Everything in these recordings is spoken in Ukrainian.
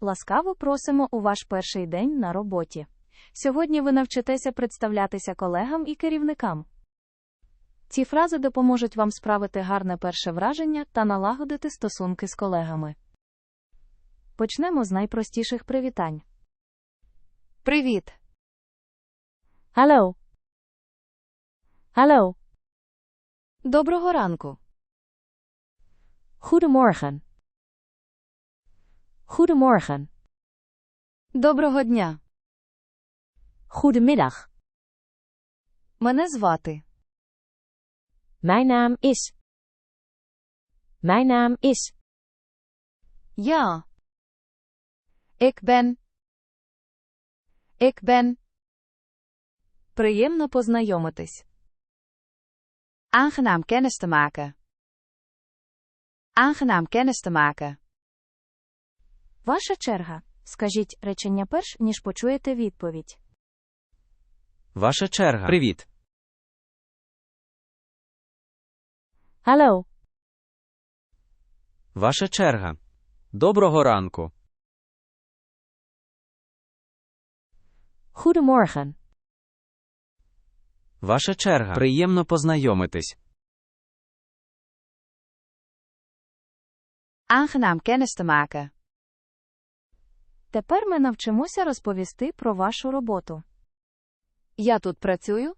Ласкаво просимо у ваш перший день на роботі. Сьогодні ви навчитеся представлятися колегам і керівникам. Ці фрази допоможуть вам справити гарне перше враження та налагодити стосунки з колегами. Почнемо з найпростіших привітань. Привіт. Hello. Hello. Доброго ранку. Goedemorgen. Goedemorgen. Доброго дня. Goedemiddag. Мене звати. Mijn naam is. Mijn naam is. Я. Ik ben. Ik ben. Приємно познайомитись. Aangenaam kennis te maken. Aangenaam kennis te maken. Ваша черга. Скажіть речення перш, ніж почуєте відповідь. Ваша черга. Привіт. Hello. Ваша черга. Доброго ранку. Goedemorgen. Ваша черга. Приємно познайомитись. Aangenaam kennis te maken. Тепер ми навчимося розповісти про вашу роботу. Я тут працюю.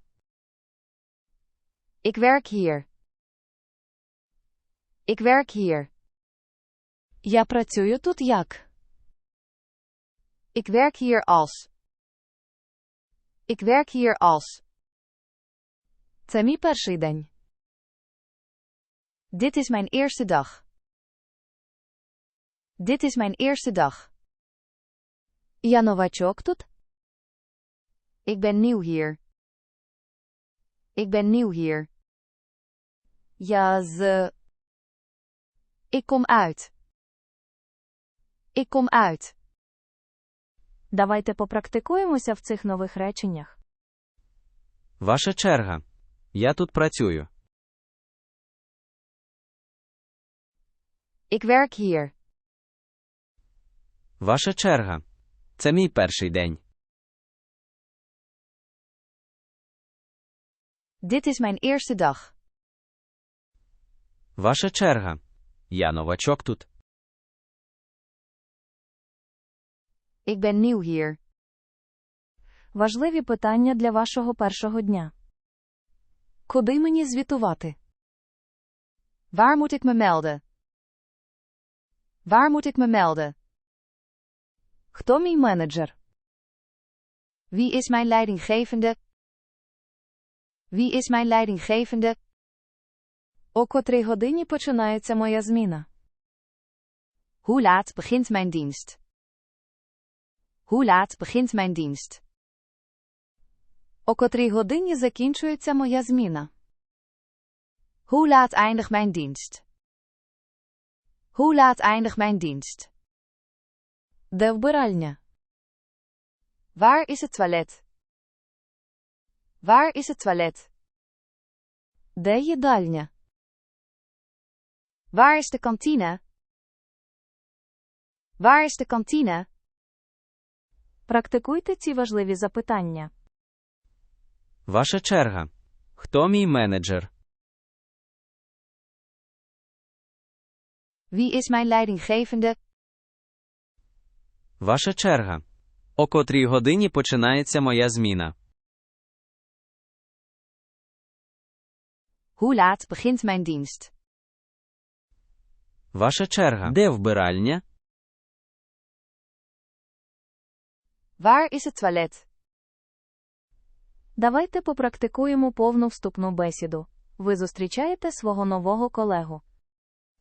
Ik werk hier. Ik werk hier. Я працюю тут як. Ik werk hier als. Ik werk hier als. Це мій перший день. Dit is mijn eerste dag. Dit is mijn eerste dag. Я новачок тут. Ik ben nieuw hier. Ik ben nieuw hier. Я з. Ik kom uit. Ik kom uit. Давайте попрактикуємося в цих нових реченнях. Ваша черга. Я тут працюю. Ik werk hier. Ваша черга. Це мій перший день. Dit is mijn eerste dag. Ваша черга. Я новачок тут. Ik ben nieuw hier. Важливі питання для вашого першого дня. Куди мені звітувати? Waar moet ik me melden? Waar moet ik me melden? Хто мій менеджер? Wie is mijn leidinggevende? Wie is mijn leidinggevende? О котрій годині починається моя зміна? Hoe laat begint mijn dienst? Hoe laat begint mijn dienst? О котрій годині закінчується моя зміна? Hoe laat eindigt mijn dienst? Hoe laat eindigt mijn dienst? Де вбиральня? Waar is het toilet? Waar is het toilet? Де їдальня? Waar is de kantine? Waar is de kantine? Практикуйте ці важливі запитання. Ваша черга. Хто мій менеджер? Wie is mijn leidinggevende? Ваша черга. О котрій годині починається моя зміна. Hoe laat begint mijn dienst? Ваша черга. Де вбиральня? Waar is het toilet? Давайте попрактикуємо повну вступну бесіду. Ви зустрічаєте свого нового колегу.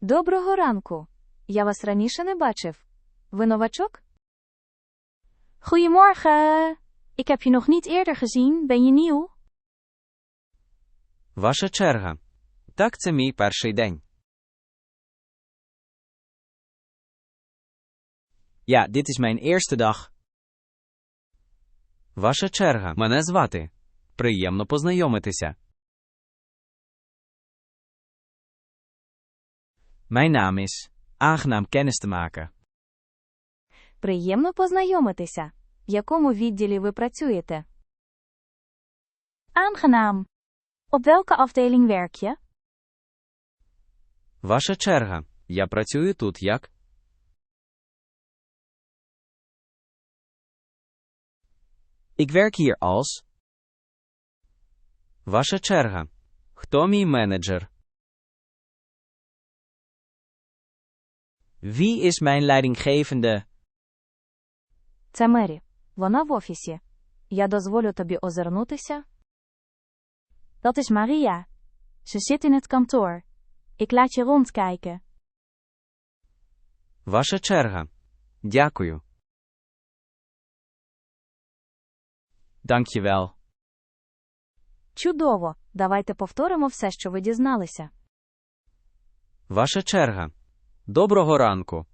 Доброго ранку! Я вас раніше не бачив. Ви новачок? Goedemorgen! Ik heb je nog niet eerder gezien. Ben je nieuw? Ваша черга. Так, це мій перший день. Ja, dit is mijn eerste dag. Ваша черга. Мене звати. Приємно познайомитися. Mijn naam is. Aangenaam kennis te maken. Приємно познайомитися. В якому відділі ви працюєте? Aangenaam. Op welke afdeling werk je? Ваша черга. Я працюю тут як? Ik werk hier als. Ваша черга. Хто мій менеджер? Wie is mijn leidinggevende? Це Мері. Вона в офісі. Я дозволю тобі озирнутися. Dat is Maria. Ze zit in het kantoor. Ik laat je rondkijken. Ваша черга. Дякую. Dankjewel. Чудово! Давайте повторимо все, що ви дізналися. Ваша черга. Доброго ранку.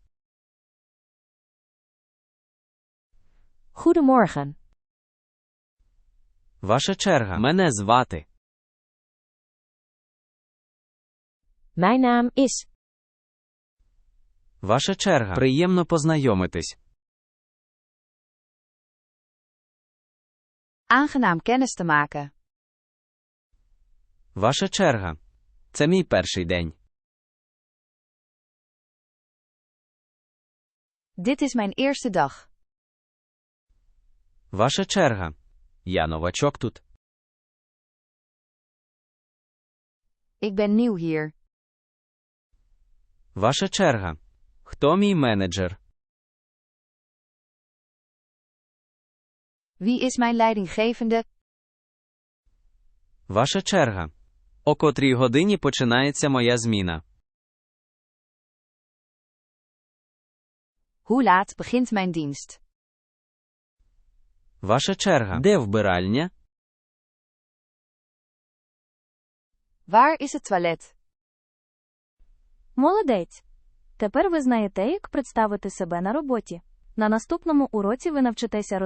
Goedemorgen. Ваша черга. Мене звати. Mijn naam is. Ваша черга. Приємно познайомитись. Aangenaam kennis te maken. Ваша черга. Це мій перший день. Dit is mijn eerste dag. Ваша черга. Я новачок тут. Ik ben nieuw hier. Ваша черга. Хто мій менеджер? Wie is mijn leidinggevende? Ваша черга. О котрій годині починається моя зміна. Hoe laat begint mijn dienst? Ваша черга. Де вбиральня? Waar is het toilet? Молодець. Тепер ви знаєте, як представити себе на роботі. На наступному уроці ви навчитеся роз